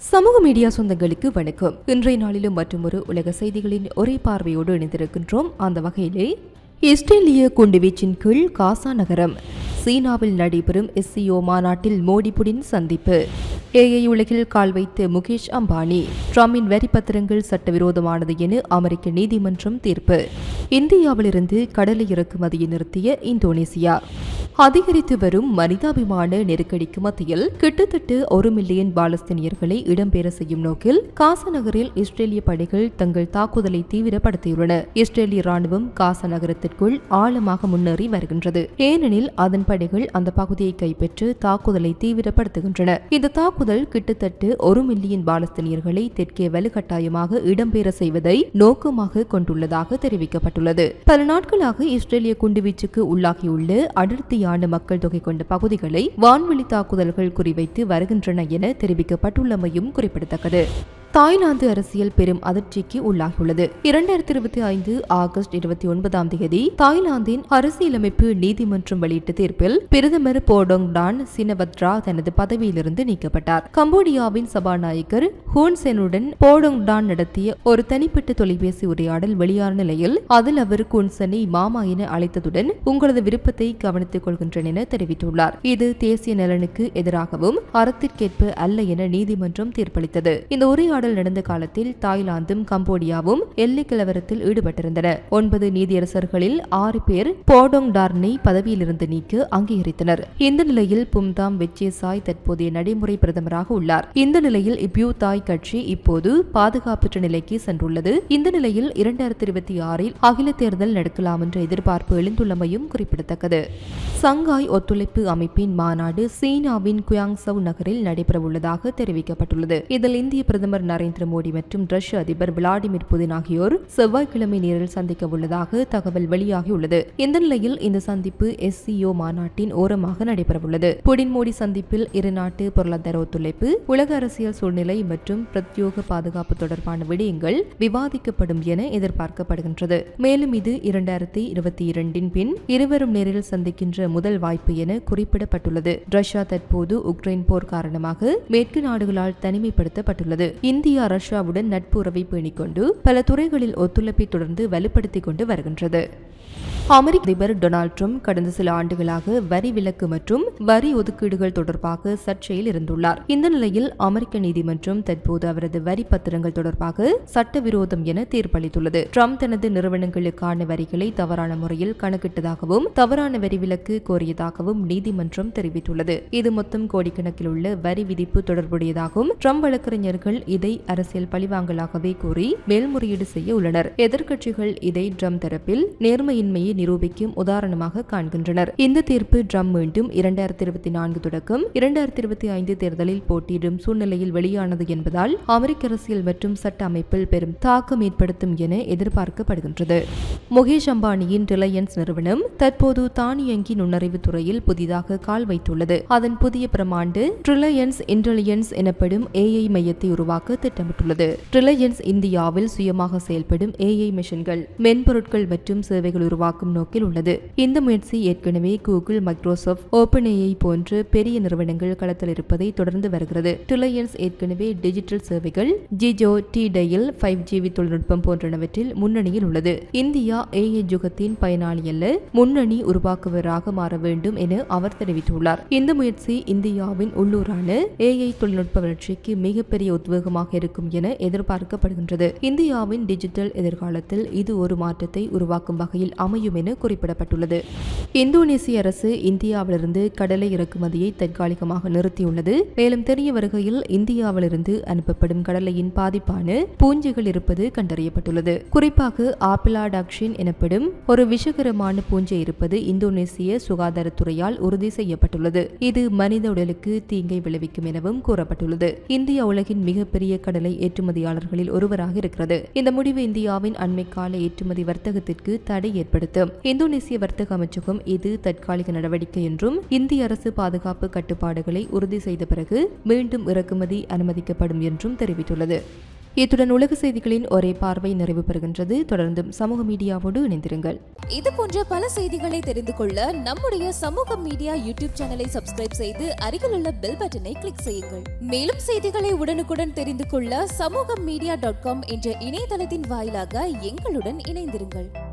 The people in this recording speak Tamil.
சமூக மீடியா சொந்தங்களுக்கு வணக்கம். இன்றைய நாளிலும் மற்றொரு உலக செய்திகளின் ஒரே பார்வையோடு இணைந்திருக்கின்றோம். அந்த வகையிலே இஸ்ரேலிய குண்டுவீச்சின் கீழ் காசா நகரம். சீனாவில் நடைபெறும் எஸ்சிஓ மாநாட்டில் மோடி புடின் சந்திப்பு. ஏஐ உலகில் கால் வைத்த முகேஷ் அம்பானி ட்ரம்பின் வரி பத்திரங்கள் சட்டவிரோதமானது என அமெரிக்க நீதிமன்றம் தீர்ப்பு. இந்தியாவிலிருந்து கடலை இறக்குமதியை நிறுத்திய இந்தோனேசியா. அதிகரித்து வரும் மனிதாபிமான நெருக்கடிக்கு மத்தியில் கிட்டத்தட்ட ஒரு மில்லியன் பாலஸ்தீனியர்களை இடம்பெற செய்யும் நோக்கில் காசா நகரில் இஸ்ரேலிய படைகள் தங்கள் தாக்குதலை தீவிரப்படுத்தியுள்ளன. இஸ்ரேலிய ராணுவம் காசா நகரத்திற்குள் ஆழமாக முன்னேறி வருகின்றது. ஏனெனில் அதன் படைகள் அந்த பகுதியை கைப்பற்று தாக்குதலை தீவிரப்படுத்துகின்றன. இந்த தாக்குதல் கிட்டத்தட்ட ஒரு மில்லியன் பாலஸ்தீனியர்களை தெற்கே வலுக்கட்டாயமாக இடம்பெற செய்வதை நோக்கமாக கொண்டுள்ளதாக தெரிவிக்கப்பட்டுள்ளது. பல நாட்களாக இஸ்ரேலிய குண்டுவீச்சுக்கு உள்ளாகியுள்ள அடர்த்தியான ஆண்டு மக்கள் தொகை கொண்ட பகுதிகளை வான்வெளி தாக்குதல்கள் குறிவைத்து வருகின்றன என தெரிவிக்கப்பட்டுள்ளமையும் குறிப்பிடத்தக்கது. தாய்லாந்து அரசியல் பெரும் அதிர்ச்சிக்கு உள்ளாகியுள்ளது. இரண்டாயிரத்தி இருபத்தி ஐந்து ஆகஸ்ட் இருபத்தி ஒன்பதாம் தேதி தாய்லாந்தின் அரசியலமைப்பு நீதிமன்றம் வெளியிட்ட தீர்ப்பில் பிரதமர் போடோங் டான் சினவத்ரா தனது பதவியிலிருந்து நீக்கப்பட்டார். கம்போடியாவின் சபாநாயகர் ஹூன்செனுடன் போடோங் டான் நடத்திய ஒரு தனிப்பட்ட தொலைபேசி உரையாடல் வெளியான நிலையில் அதில் அவர் குன்சனை மாமா என அழைத்ததுடன் உங்களது விருப்பத்தை கவனித்துக் கொள்கின்றேன் என தெரிவித்துள்ளார். இது தேசிய நலனுக்கு எதிராகவும் அறத்திற்கேற்ப அல்ல என நீதிமன்றம் தீர்ப்பளித்தது. இந்த உரையாடல் உரையாடல் நடந்த காலத்தில் தாய்லாந்தும் கம்போடியாவும் எல்லை கலவரத்தில் ஈடுபட்டிருந்தன. ஒன்பது நீதியரசர்களில் ஆறு பேர் போடோங் டார்னை பதவியிலிருந்து நீக்க அங்கீகரித்தனர். இந்த நிலையில் பும்தாம் வெச்சேசாய் தற்போதைய நடைமுறை பிரதமராக உள்ளார். இந்த நிலையில் இப்யூ தாய் கட்சி இப்போது பாதுகாப்பற்ற நிலைக்கு சென்றுள்ளது. இந்த நிலையில் இரண்டாயிரத்தி இருபத்தி ஆறில் அகில தேர்தல் நடக்கலாம் என்ற எதிர்பார்ப்பு எழுந்துள்ளமையும் குறிப்பிடத்தக்கது. சங்காய் ஒத்துழைப்பு அமைப்பின் மாநாடு சீனாவின் குயாங்சவ் நகரில் நடைபெறவுள்ளதாக தெரிவிக்கப்பட்டுள்ளது. இதில் இந்திய பிரதமர் நரேந்திர மோடி மற்றும் ரஷ்ய அதிபர் விளாடிமிர் புதின் ஆகியோர் செவ்வாய்க்கிழமை நேரில் சந்திக்க உள்ளதாக தகவல் வெளியாகியுள்ளது. இந்த நிலையில் இந்த சந்திப்பு எஸ்சிஓ மாநாட்டின் ஓரமாக நடைபெறவுள்ளது. புடின் மோடி சந்திப்பில் இரு நாட்டு பொருளாதார ஒத்துழைப்பு உலக அரசியல் சூழ்நிலை மற்றும் பிரத்யோக பாதுகாப்பு தொடர்பான விடயங்கள் விவாதிக்கப்படும் என எதிர்பார்க்கப்படுகின்றது. மேலும் இது இரண்டாயிரத்தி இருபத்தி இரண்டின் பின் இருவரும் நேரில் சந்திக்கின்ற முதல் வாய்ப்பு என குறிப்பிடப்பட்டுள்ளது. ரஷ்யா தற்போது உக்ரைன் போர் காரணமாக மேற்கு நாடுகளால் தனிமைப்படுத்தப்பட்டுள்ளது. இந்தியா ரஷ்யாவுடன் நட்பு உறவை பேணிக்கொண்டு பல துறைகளில் ஒத்துழைப்பை தொடர்ந்து வலுப்படுத்திக் கொண்டு வருகின்றது. அமெரிக்க அதிபர் டொனால்ட் ட்ரம்ப் கடந்த சில ஆண்டுகளாக வரி விலக்கு மற்றும் வரி ஒதுக்கீடுகள் தொடர்பாக சர்ச்சையில் இருந்துள்ளார். இந்த நிலையில் அமெரிக்க நீதிமன்றம் தற்போது அவரது வரி பத்திரங்கள் தொடர்பாக சட்டவிரோதம் என தீர்ப்பளித்துள்ளது. ட்ரம்ப் தனது நிறுவனங்களுக்கான வரிகளை தவறான முறையில் கணக்கிட்டதாகவும் தவறான வரி விலக்கு கோரியதாகவும் நீதிமன்றம் தெரிவித்துள்ளது. இது மொத்தம் கோடிக்கணக்கில் உள்ள வரி விதிப்பு தொடர்புடையதாகவும் ட்ரம்ப் வழக்கறிஞர்கள் இதை அரசியல் பழிவாங்கலாகவே கூறி மேல்முறையீடு செய்ய உள்ளனர். எதிர்க்கட்சிகள் இதை ட்ரம்ப் தரப்பில் நேர்மையின்மையை நிரூபிக்கும் உதாரணமாக காண்கின்றனர். இந்த தீர்ப்பு ட்ரம் மீண்டும் இரண்டாயிரத்தி இருபத்தி நான்கு தொடக்கம். இரண்டாயிரத்தி இருபத்தி ஐந்து தேர்தலில் போட்டியிடும் சூழ்நிலையில் வெளியானது என்பதால் அமெரிக்க அரசியல் மற்றும் சட்ட அமைப்பில் பெரும் தாக்கம் ஏற்படுத்தும் என எதிர்பார்க்கப்படுகின்றது. முகேஷ் அம்பானியின் ரிலையன்ஸ் நிறுவனம் தற்போது தானியங்கி நுண்ணறிவு துறையில் புதிதாக கால் வைத்துள்ளது. அதன் புதிய பிரமாண்டு ரிலையன்ஸ் இன்டெலிஜென்ஸ் எனப்படும் ஏஐ மையத்தை உருவாக்க திட்டமிட்டுள்ளது. ரிலையன்ஸ் இந்தியாவில் சுயமாக செயல்படும் ஏஐ மிஷின்கள் மென்பொருட்கள் மற்றும் சேவைகள் உருவாக்கும் நோக்கில் உள்ளது. இந்த முயற்சி ஏற்கனவே கூகுள் மைக்ரோசாஃப்ட் ஓபன் ஏஐ பெரிய நிறுவனங்கள் களத்தில் இருப்பதை தொடர்ந்து வருகிறது. ரிலையன்ஸ் ஏற்கனவே டிஜிட்டல் சேவைகள் Jio D tail five GB தொழில்நுட்பம் போன்றனவற்றில் முன்னணியில் உள்ளது. இந்தியா ஏஐ யுகத்தின் பயனாளி அல்ல முன்னணி உருவாக்குவராக மாற வேண்டும் என அவர் தெரிவித்துள்ளார். இந்த முயற்சி இந்தியாவின் உள்ளூரான ஏஐ தொழில்நுட்ப வளர்ச்சிக்கு மிகப்பெரிய உத்வேகமாக இருக்கும் என எதிர்பார்க்கப்படுகின்றது. இந்தியாவின் டிஜிட்டல் எதிர்காலத்தில் இது ஒரு மாற்றத்தை உருவாக்கும் வகையில் அமையும் என குறிப்பிடப்பட்டுள்ளது. இந்தோனேசிய அரசு இந்தியாவிலிருந்து கடலை இறக்குமதியை தற்காலிகமாக நிறுத்தியுள்ளது. மேலும் தெரிய வருகையில் இந்தியாவிலிருந்து அனுப்பப்படும் கடலையின் பாதிப்பான பூஞ்சைகள் இருப்பது கண்டறியப்பட்டுள்ளது. குறிப்பாக ஆப்பிளாடாக்ஷின் எனப்படும் ஒரு விஷகரமான பூஞ்சை இருப்பது இந்தோனேசிய சுகாதாரத்துறையால் உறுதி செய்யப்பட்டுள்ளது. இது மனித உடலுக்கு தீங்கை விளைவிக்கும் எனவும் கூறப்பட்டுள்ளது. இந்தியா உலகின் மிகப்பெரிய கடலை ஏற்றுமதியாளர்களில் ஒருவராக இருக்கிறது. இந்த முடிவு இந்தியாவின் அண்மை கால ஏற்றுமதி வர்த்தகத்திற்கு தடை ஏற்படுத்தும். இந்தோனேசிய வர்த்தக அமைச்சகம் இது தற்காலிக நடவடிக்கை என்றும் இந்திய அரசு பாதுகாப்பு கட்டுப்பாடுகளை உறுதி செய்த பிறகு மீண்டும் இறக்குமதி அனுமதிக்கப்படும் என்றும் தெரிவித்துள்ளது. இத்துடன் உலக செய்திகளின் ஒரே பார்வை நிறைவு பெறுகின்றது. தொடர்ந்தும் சமூக மீடியாவோடு இணைந்திருங்கள். இது போன்ற பல செய்திகளை தெரிந்து கொள்ள நம்முடைய சமூக மீடியா யூடியூப் சேனலை சப்ஸ்கிரைப் செய்து அருகிலுள்ள பெல் பட்டனை கிளிக் செய்யுங்கள். மேலும் செய்திகளை உடனுக்குடன் தெரிந்து கொள்ள சமூக மீடியா டாட் காம் என்ற இணையதளத்தின் வாயிலாக எங்களுடன் இணைந்திருங்கள்.